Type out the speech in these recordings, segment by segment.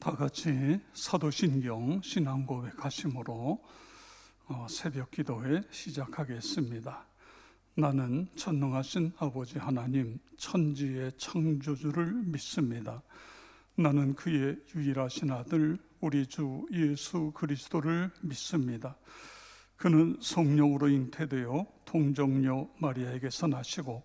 다 같이 사도신경 신앙고백 하심으로 어, 새벽 기도회 시작하겠습니다. 나는 전능하신 아버지 하나님 천지의 창조주를 믿습니다. 나는 그의 유일하신 아들 우리 주 예수 그리스도를 믿습니다. 그는 성령으로 잉태되어 동정녀 마리아에게서 나시고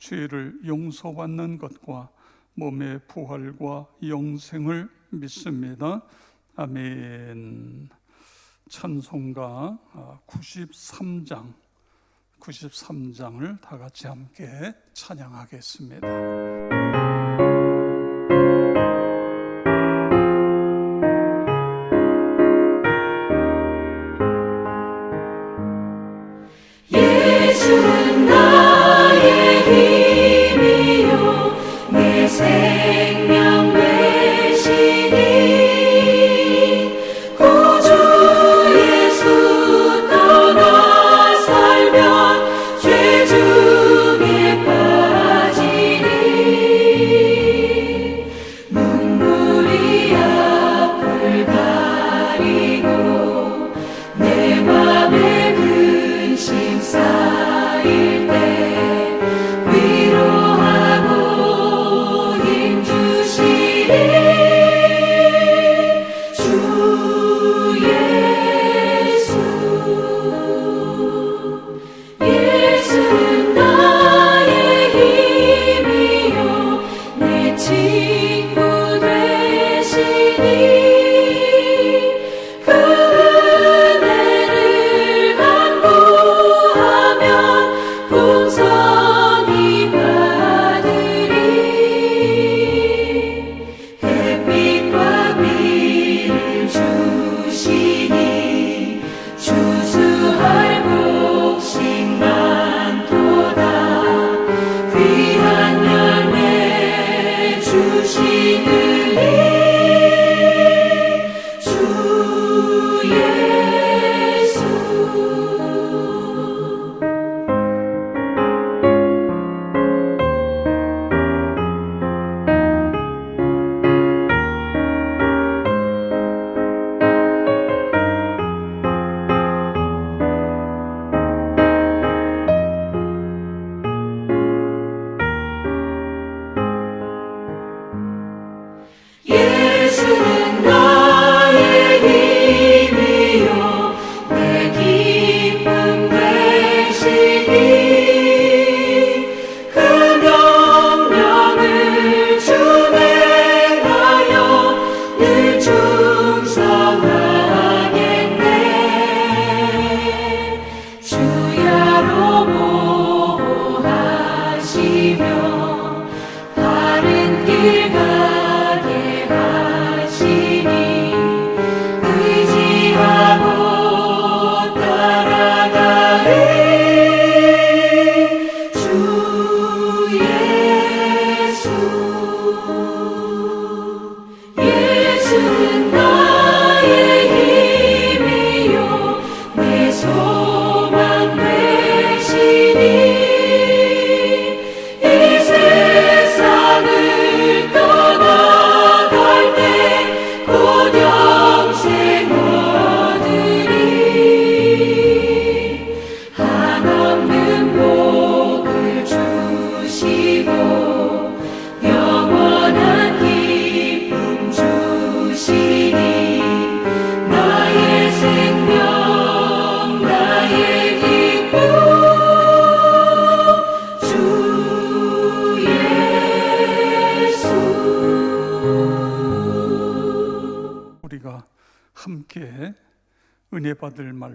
죄를 용서받는 것과 몸의 부활과 영생을 믿습니다. 아멘. 찬송가 93장 93장을 다 같이 함께 찬양하겠습니다.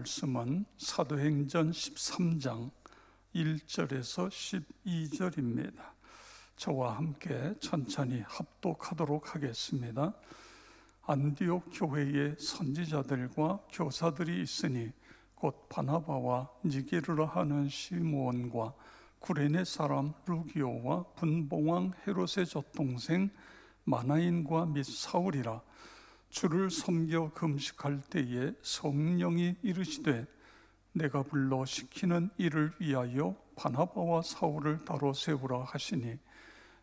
말씀은 사도행전 13장 1절에서 12절입니다. 저와 함께 천천히 합독하도록 하겠습니다. 안디옥 교회에 선지자들과 교사들이 있으니 곧 바나바와 니게르라 하는 시므온과 구레네 사람 루기오와 분봉왕 헤롯의 젖동생 마나인과 및 사울이라 주를 섬겨 금식할 때에 성령이 이르시되 내가 불러 시키는 일을 위하여 바나바와 사울을 따로 세우라 하시니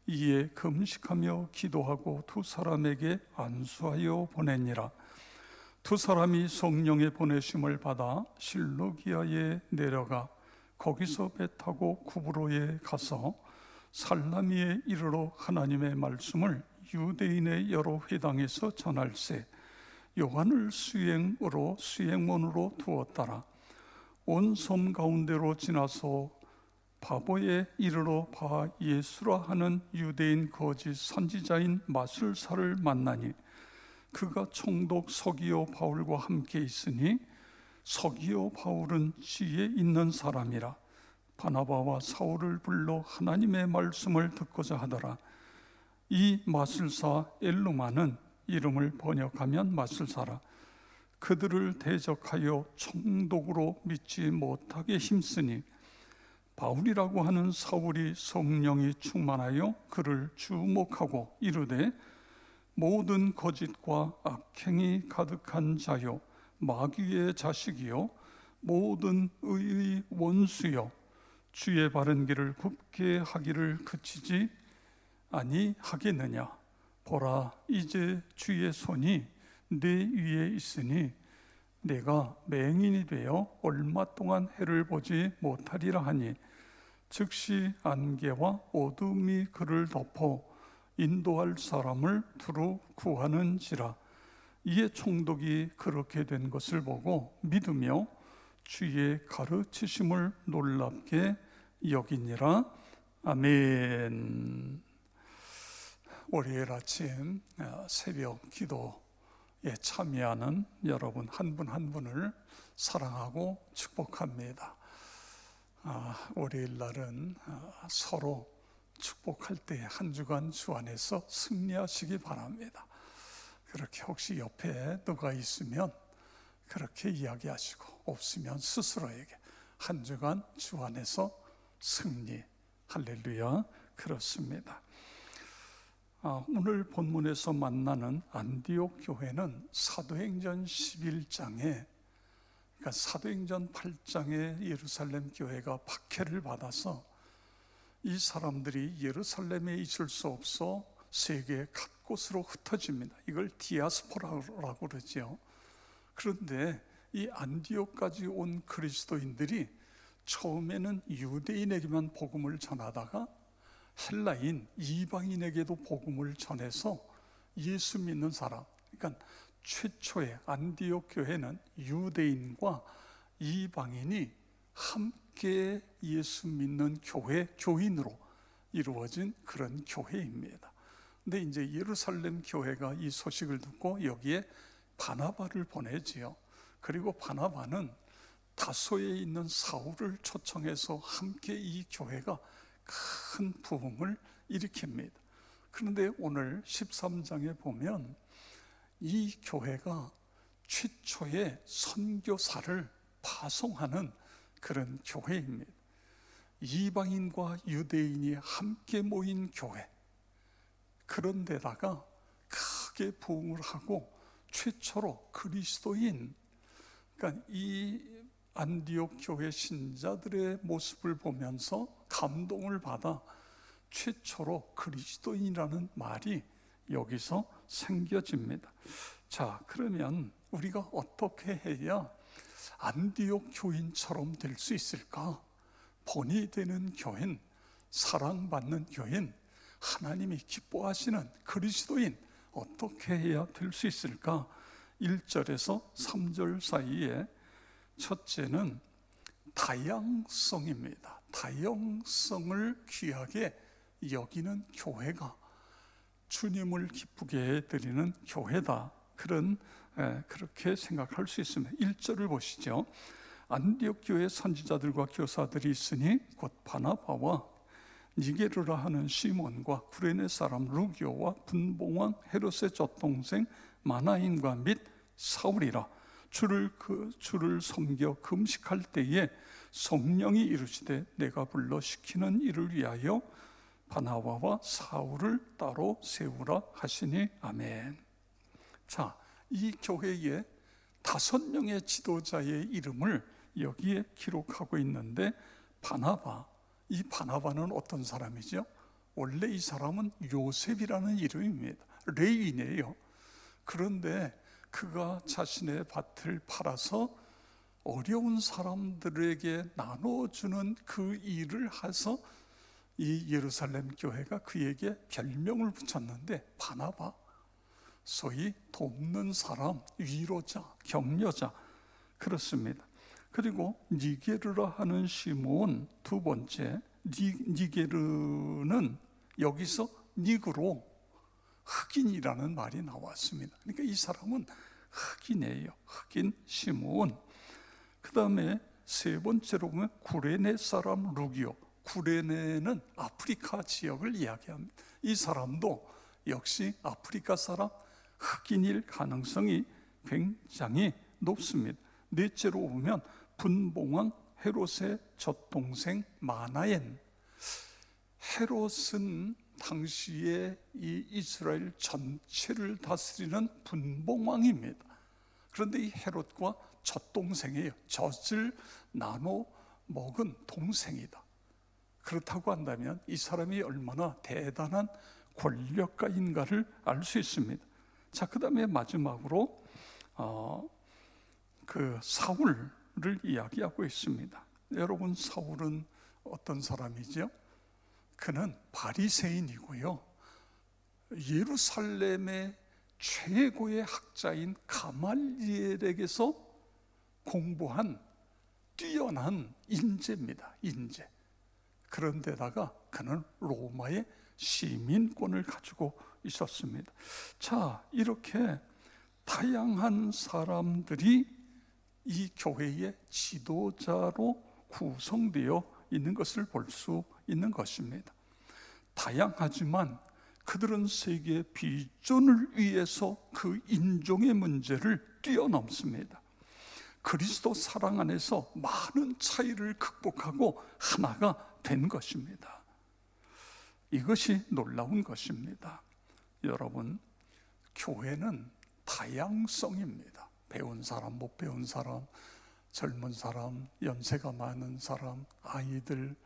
이에 금식하며 기도하고 두 사람에게 안수하여 보내니라. 두 사람이 성령의 보내심을 받아 실루기아에 내려가 거기서 배 타고 구브로에 가서 살라미에 이르러 하나님의 말씀을 유대인의 여러 회당에서 전할세 요한을 수행으로 수행원으로 두었더라. 온 섬 가운데로 지나서 바보에 이르러 바 예수라 하는 유대인 거짓 선지자인 마술사를 만나니 그가 총독 서기오 바울과 함께 있으니 서기오 바울은 지혜 있는 사람이라. 바나바와 사울을 불러 하나님의 말씀을 듣고자 하더라 이 마술사 엘루마는 이름을 번역하면 마술사라. 그들을 대적하여 총독으로 믿지 못하게 힘쓰니 바울이라고 하는 사울이 성령이 충만하여 그를 주목하고 이르되 모든 거짓과 악행이 가득한 자요 마귀의 자식이요 모든 의의 원수요 주의 바른 길을 굽게 하기를 그치지 아니하겠느냐? 보라 이제 주의 손이 내 위에 있으니 내가 맹인이 되어 얼마 동안 해를 보지 못하리라 하니 즉시 안개와 어둠이 그를 덮어 인도할 사람을 두루 구하는지라. 이에 총독이 그렇게 된 것을 보고 믿으며 주의 가르치심을 놀랍게 여기니라. 아멘. 월요일 아침 어, 새벽 기도에 참여하는 여러분 한 분한 분을 사랑하고 축복합니다. 아, 월요일 날은 아, 서로 축복할 때 한 주간 주 안에서 승리하시기 바랍니다. 그렇게 혹시 옆에 누가 있으면 그렇게 이야기하시고 없으면 스스로에게 한 주간 주 안에서 승리 할렐루야 그렇습니다. 아, 오늘 본문에서 만나는 안디옥 교회는 사도행전 11장에 그러니까 사도행전 8장에 예루살렘 교회가 박해를 받아서 이 사람들이 예루살렘에 있을 수 없어 세계 곳곳으로 흩어집니다. 이걸 디아스포라라고 그러죠. 그런데 이 안디옥까지 온 그리스도인들이 처음에는 유대인에게만 복음을 전하다가 헬라인 이방인에게도 복음을 전해서 예수 믿는 사람. 그러니까 최초의 안디옥 교회는 유대인과 이방인이 함께 예수 믿는 교회 교인으로 이루어진 그런 교회입니다. 근데 이제 예루살렘 교회가 이 소식을 듣고 여기에 바나바를 보내지요. 그리고 바나바는 다소에 있는 사울을 초청해서 함께 이 교회가 큰 부흥을 일으킵니다. 그런데 오늘 13장에 보면 이 교회가 최초의 선교사를 파송하는 그런 교회입니다. 이방인과 유대인이 함께 모인 교회. 그런데다가 크게 부흥을 하고 최초로 그리스도인, 그러니까 이 안디옥 교회 신자들의 모습을 보면서 감동을 받아 최초로 그리스도인이라는 말이 여기서 생겨집니다. 자, 그러면 우리가 어떻게 해야 안디옥 교인처럼 될 수 있을까? 본이 되는 교인, 사랑받는 교인, 하나님이 기뻐하시는 그리스도인 어떻게 해야 될 수 있을까? 1절에서 3절 사이에 첫째는 다양성입니다. 다양성을 귀하게 여기는 교회가 주님을 기쁘게 드리는 교회다. 그런 에, 그렇게 생각할 수 있습니다. 1절을 보시죠. 안디옥 교회 선지자들과 교사들이 있으니 곧 바나바와 니게르라 하는 시몬과 구레네 사람 루기오와 분봉왕 헤롯의 젖동생 마나인과 및 사울이라 주를 그 주를 섬겨 금식할 때에 성령이 이르시되 내가 불러 시키는 일을 위하여 바나바와 사울을 따로 세우라 하시니 아멘. 자, 이 교회에 다섯 명의 지도자의 이름을 여기에 기록하고 있는데 바나바 이 바나바는 어떤 사람이죠? 원래 이 사람은 요셉이라는 이름입니다. 레인이에요. 그런데 그가 자신의 밭을 팔아서 어려운 사람들에게 나눠주는 그 일을 해서 이 예루살렘 교회가 그에게 별명을 붙였는데 바나바 소위 돕는 사람, 위로자, 격려자 그렇습니다. 그리고 니게르라 하는 시몬 두 번째 니, 니게르는 여기서 니그로 흑인이라는 말이 나왔습니다. 그러니까 이 사람은 흑인이에요. 흑인 시몬. 그 다음에 세 번째로 보면 구레네 사람 루기오. 구레네는 아프리카 지역을 이야기합니다. 이 사람도 역시 아프리카 사람 흑인일 가능성이 굉장히 높습니다. 넷째로 보면 분봉왕 헤롯의 젖동생 마나엔. 헤롯은 당시에 이 이스라엘 전체를 다스리는 분봉왕입니다. 그런데 이 헤롯과 젖동생이에요. 젖을 나눠 먹은 동생이다. 그렇다고 한다면 이 사람이 얼마나 대단한 권력가인가를 알 수 있습니다. 자, 그 다음에 마지막으로 어, 그 사울을 이야기하고 있습니다. 여러분 사울은 어떤 사람이죠? 그는 바리새인이고요. 예루살렘의 최고의 학자인 가말리엘에게서 공부한 뛰어난 인재입니다. 인재. 그런데다가 그는 로마의 시민권을 가지고 있었습니다. 자, 이렇게 다양한 사람들이 이 교회의 지도자로 구성되어 있는 것을 볼 수 있는 것입니다. 다양하지만 그들은 세계 비전을 위해서 그 인종의 문제를 뛰어넘습니다. 그리스도 사랑 안에서 많은 차이를 극복하고 하나가 된 것입니다. 이것이 놀라운 것입니다. 여러분, 교회는 다양성입니다. 배운 사람, 못 배운 사람, 젊은 사람, 연세가 많은 사람, 아이들,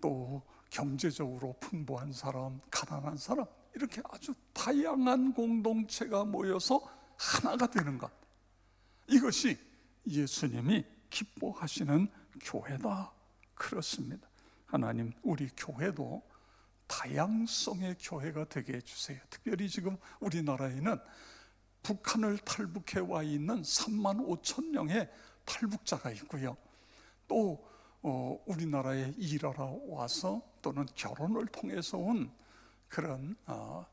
또 경제적으로 풍부한 사람, 가난한 사람, 이렇게 아주 다양한 공동체가 모여서 하나가 되는 것. 이것이 예수님이 기뻐하시는 교회다. 그렇습니다. 하나님, 우리 교회도 다양성의 교회가 되게 해주세요. 특별히 지금 우리나라에는 북한을 탈북해 와 있는 3만 5천 명의 탈북자가 있고요. 또 어, 우리나라에 일하러 와서 또는 결혼을 통해서 온 그런 어,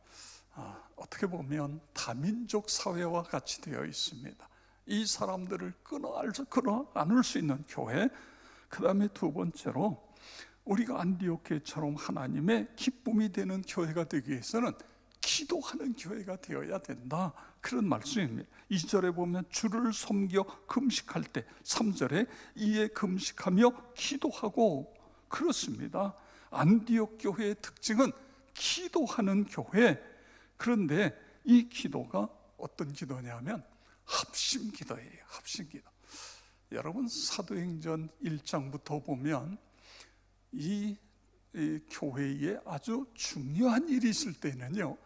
어, 어떻게 보면 다민족 사회와 같이 되어 있습니다. 이 사람들을 끊어 끊어 안을 수 있는 교회. 그 다음에 두 번째로 우리가 안디옥교회처럼 하나님의 기쁨이 되는 교회가 되기 위해서는 기도하는 교회가 되어야 된다. 그런 말씀입니다. 2절에 보면 주를 섬겨 금식할 때 3절에 이에 금식하며 기도하고 그렇습니다. 안디옥 교회의 특징은 기도하는 교회. 그런데 이 기도가 어떤 기도냐면 합심 기도예요. 합심 기도. 여러분 사도행전 1장부터 보면 이, 이 교회에 아주 중요한 일이 있을 때는요.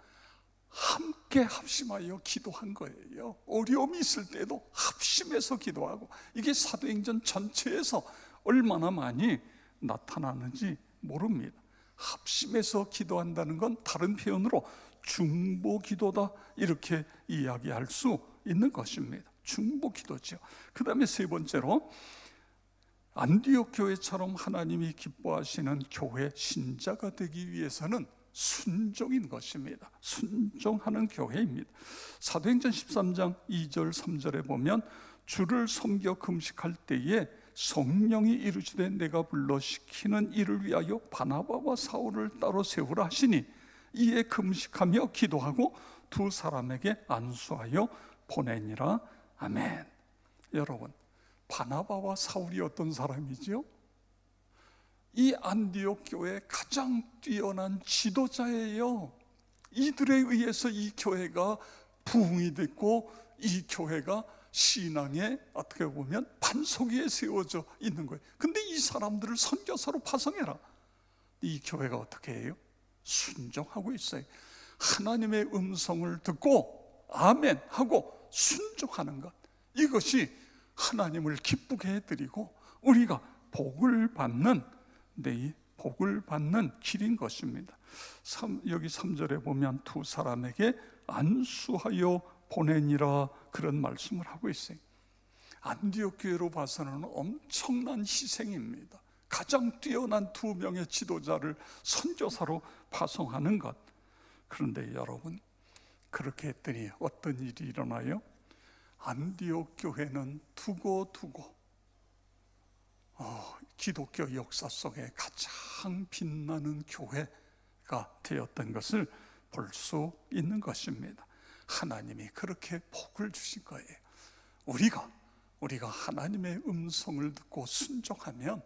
함께 합심하여 기도한 거예요. 어려움이 있을 때도 합심해서 기도하고 이게 사도행전 전체에서 얼마나 많이 나타나는지 모릅니다. 합심해서 기도한다는 건 다른 표현으로 중보 기도다 이렇게 이야기할 수 있는 것입니다. 중보 기도죠. 그 다음에 세 번째로 안디옥 교회처럼 하나님이 기뻐하시는 교회 신자가 되기 위해서는 순종인 것입니다. 순종하는 교회입니다. 사도행전 13장 2절 3절에 보면 주를 섬겨 금식할 때에 성령이 이르시되 내가 불러 시키는 일을 위하여 바나바와 사울을 따로 세우라 하시니 이에 금식하며 기도하고 두 사람에게 안수하여 보내니라 아멘. 여러분 바나바와 사울이 어떤 사람이지요? 이 안디옥 교회 가장 뛰어난 지도자예요. 이들에 의해서 이 교회가 부흥이 됐고 이 교회가 신앙의 어떻게 보면 반석 위에 세워져 있는 거예요. 근데 이 사람들을 선교사로 파송해라. 이 교회가 어떻게 해요? 순종하고 있어요. 하나님의 음성을 듣고 아멘 하고 순종하는 것. 이것이 하나님을 기쁘게 해드리고 우리가 복을 받는 내 복을 받는 길인 것입니다. 삼- 여기 3절에 보면 두 사람에게 안수하여 보내니라 그런 말씀을 하고 있어요. 안디옥 교회로 봐서는 엄청난 희생입니다. 가장 뛰어난 두 명의 지도자를 선교사로 파송하는 것. 그런데 여러분 그렇게 했더니 어떤 일이 일어나요? 안디옥 교회는 두고 두고 어, 기독교 역사 속에 가장 빛나는 교회가 되었던 것을 볼 수 있는 것입니다. 하나님이 그렇게 복을 주신 거예요. 우리가 우리가 하나님의 음성을 듣고 순종하면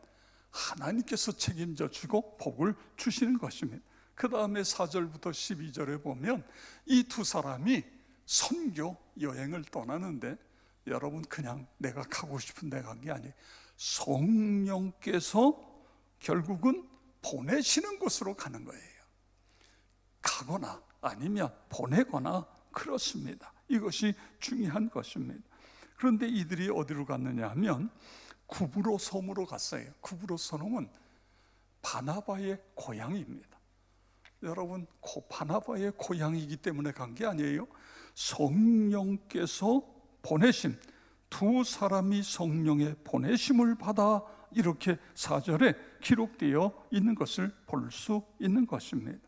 하나님께서 책임져 주고 복을 주시는 것입니다. 그 다음에 4절부터 12절에 보면 이 두 사람이 선교 여행을 떠나는데 여러분 그냥 내가 가고 싶은 데 간 게 아니에요. 성령께서 결국은 보내시는 곳으로 가는 거예요. 가거나 아니면 보내거나 그렇습니다. 이것이 중요한 것입니다. 그런데 이들이 어디로 갔느냐 하면 구브로 섬으로 갔어요. 구브로 섬은 바나바의 고향입니다. 여러분, 고- 바나바의 고향이기 때문에 간 게 아니에요. 성령께서 보내신 두 사람이 성령의 보내심을 받아 이렇게 사절에 기록되어 있는 것을 볼 수 있는 것입니다.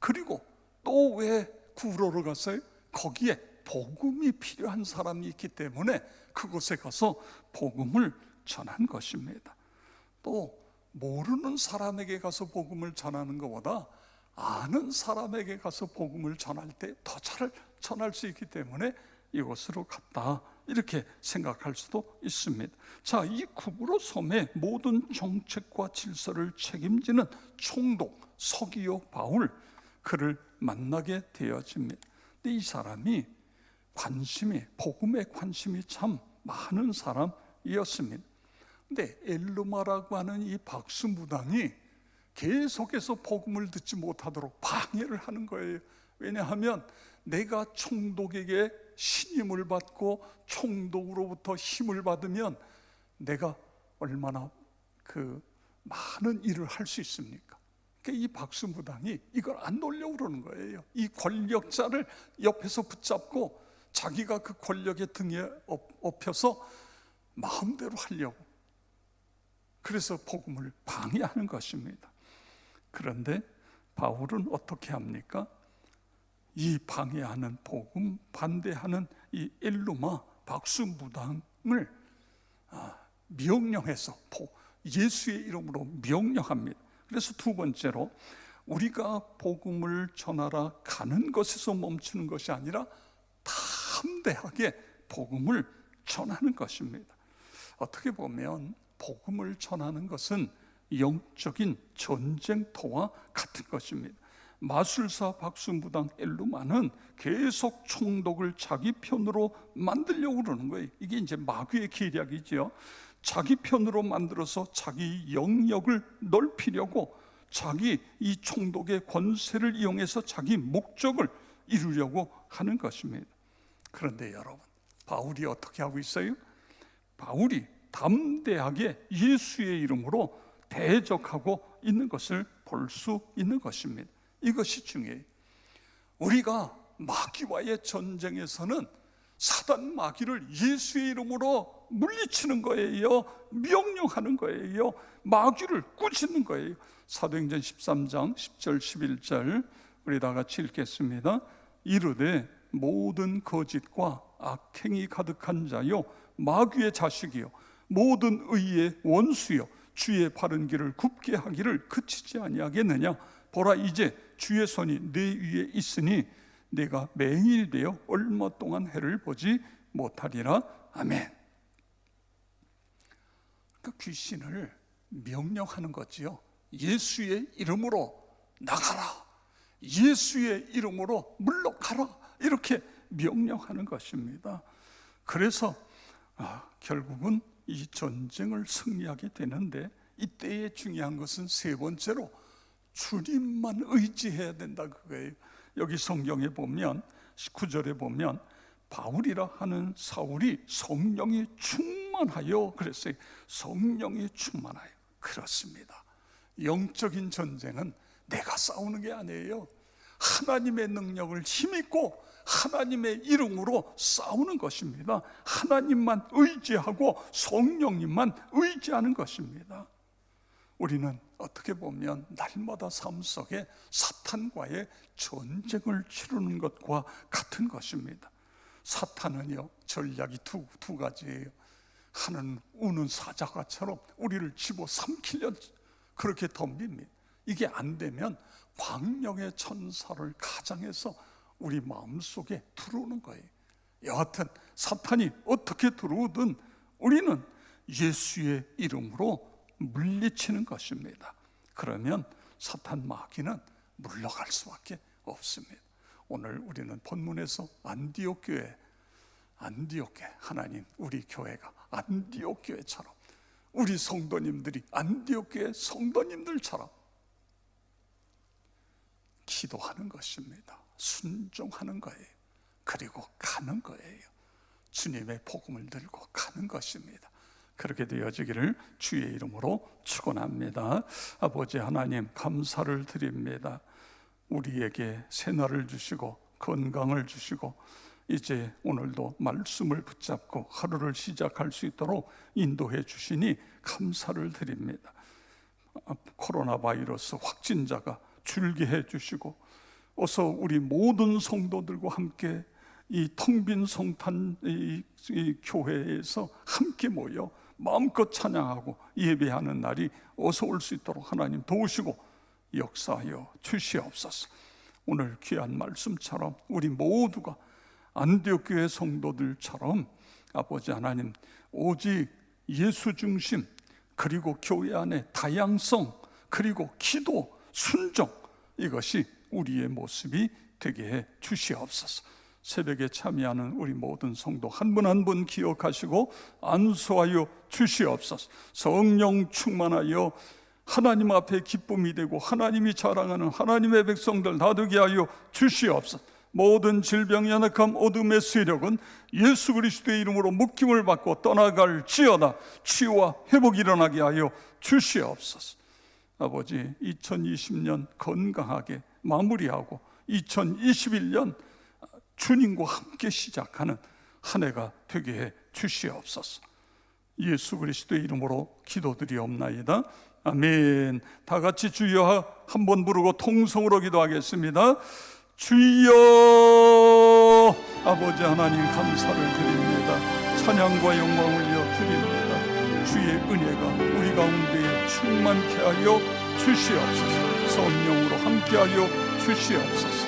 그리고 또 왜 구로로 갔어요? 거기에 복음이 필요한 사람이 있기 때문에 그곳에 가서 복음을 전한 것입니다. 또 모르는 사람에게 가서 복음을 전하는 것보다 아는 사람에게 가서 복음을 전할 때 더 잘 전할 수 있기 때문에 이곳으로 갔다 이렇게 생각할 수도 있습니다. 자, 이 구브로 섬의 모든 정책과 질서를 책임지는 총독 서기오 바울 그를 만나게 되어집니다. 근데 이 사람이 관심이 복음에 관심이 참 많은 사람이었습니다. 근데 엘루마라고 하는 이 박수 무당이 계속해서 복음을 듣지 못하도록 방해를 하는 거예요. 왜냐하면 내가 총독에게 신임을 받고 총독으로부터 힘을 받으면 내가 얼마나 그 많은 일을 할 수 있습니까? 그러니까 이 박수무당이 이걸 안 놓으려고 그러는 거예요. 이 권력자를 옆에서 붙잡고 자기가 그 권력의 등에 업- 업혀서 마음대로 하려고 그래서 복음을 방해하는 것입니다. 그런데 바울은 어떻게 합니까? 이 방해하는 복음 반대하는 이 엘루마 박수무당을 아, 명령해서 보- 예수의 이름으로 명령합니다. 그래서 두 번째로 우리가 복음을 전하러 가는 것에서 멈추는 것이 아니라 담대하게 복음을 전하는 것입니다. 어떻게 보면 복음을 전하는 것은 영적인 전쟁터와 같은 것입니다. 마술사 박수무당 엘루마는 계속 총독을 자기 편으로 만들려고 그러는 거예요. 이게 이제 마귀의 계략이지요. 자기 편으로 만들어서 자기 영역을 넓히려고 자기 이 총독의 권세를 이용해서 자기 목적을 이루려고 하는 것입니다. 그런데 여러분, 바울이 어떻게 하고 있어요? 바울이 담대하게 예수의 이름으로 대적하고 있는 것을 볼 수 있는 것입니다. 이것이 중요해요. 우리가 마귀와의 전쟁에서는 사단 마귀를 예수의 이름으로 물리치는 거예요. 명령하는 거예요. 마귀를 꾸짖는 거예요. 사도행전 13장 10절 11절 우리 다 같이 읽겠습니다. 이르되 모든 거짓과 악행이 가득한 자요 마귀의 자식이요 모든 의의 원수요 주의 바른 길을 굽게 하기를 그치지 아니하겠느냐 보라 이제 주의 손이 내 위에 있으니 내가 맹인이 되어 얼마 동안 해를 보지 못하리라 아멘. 그 귀신을 명령하는 거지요. 예수의 이름으로 나가라. 예수의 이름으로 물러가라. 이렇게 명령하는 것입니다. 그래서 아, 결국은 이 전쟁을 승리하게 되는데 이때의 중요한 것은 세 번째로 주님만 의지해야 된다 그거예요. 여기 성경에 보면 19절에 보면 바울이라 하는 사울이 성령이 충만하여 그랬어요. 성령이 충만하여 그렇습니다. 영적인 전쟁은 내가 싸우는 게 아니에요. 하나님의 능력을 힘입고 하나님의 이름으로 싸우는 것입니다. 하나님만 의지하고 성령님만 의지하는 것입니다. 우리는 어떻게 보면 날마다 삶 속에 사탄과의 전쟁을 치르는 것과 같은 것입니다. 사탄은요, 전략이 두, 두 가지예요. 하나는 우는 사자가처럼 우리를 집어 삼키려 그렇게 덤빕니다. 이게 안 되면 광명의 천사를 가장해서 우리 마음속에 들어오는 거예요. 여하튼 사탄이 어떻게 들어오든 우리는 예수의 이름으로 물리치는 것입니다. 그러면 사탄 마귀는 물러갈 수밖에 없습니다. 오늘 우리는 본문에서 안디옥 교회 안디옥 교회 하나님 우리 교회가 안디옥 교회처럼 우리 성도님들이 안디옥 교회 성도님들처럼 기도하는 것입니다. 순종하는 거예요. 그리고 가는 거예요. 주님의 복음을 들고 가는 것입니다. 그렇게 되어지기를 주의 이름으로 축원합니다. 아버지 하나님 감사를 드립니다. 우리에게 새날을 주시고 건강을 주시고 이제 오늘도 말씀을 붙잡고 하루를 시작할 수 있도록 인도해 주시니 감사를 드립니다. 아, 코로나 바이러스 확진자가 줄게 해 주시고 어서 우리 모든 성도들과 함께 이 텅 빈 성탄 이, 이 교회에서 함께 모여 마음껏 찬양하고 예배하는 날이 어서 올 수 있도록 하나님 도우시고 역사하여 주시옵소서. 오늘 귀한 말씀처럼 우리 모두가 안디옥 교회 성도들처럼 아버지 하나님 오직 예수 중심 그리고 교회 안에 다양성 그리고 기도 순종 이것이 우리의 모습이 되게 해 주시옵소서. 새벽에 참여하는 우리 모든 성도 한 분 한 분 기억하시고 안수하여 주시옵소서. 성령 충만하여 하나님 앞에 기쁨이 되고 하나님이 자랑하는 하나님의 백성들 다되게 하여 주시옵소서. 모든 질병 연약함 어둠의 세력은 예수 그리스도의 이름으로 묶임을 받고 떠나갈지어다 치유와 회복이 일어나게 하여 주시옵소서. 아버지 2020년 건강하게 마무리하고 2021년 주님과 함께 시작하는 한 해가 되게 해 주시옵소서. 예수 그리스도의 이름으로 기도드리옵나이다. 아멘. 다 같이 주여 한 번 부르고 통성으로 기도하겠습니다. 주여 아버지 하나님 감사를 드립니다. 찬양과 영광을 이어 드립니다. 주의 은혜가 우리 가운데에 충만케 하여 주시옵소서. 성령으로 함께하여 주시옵소서.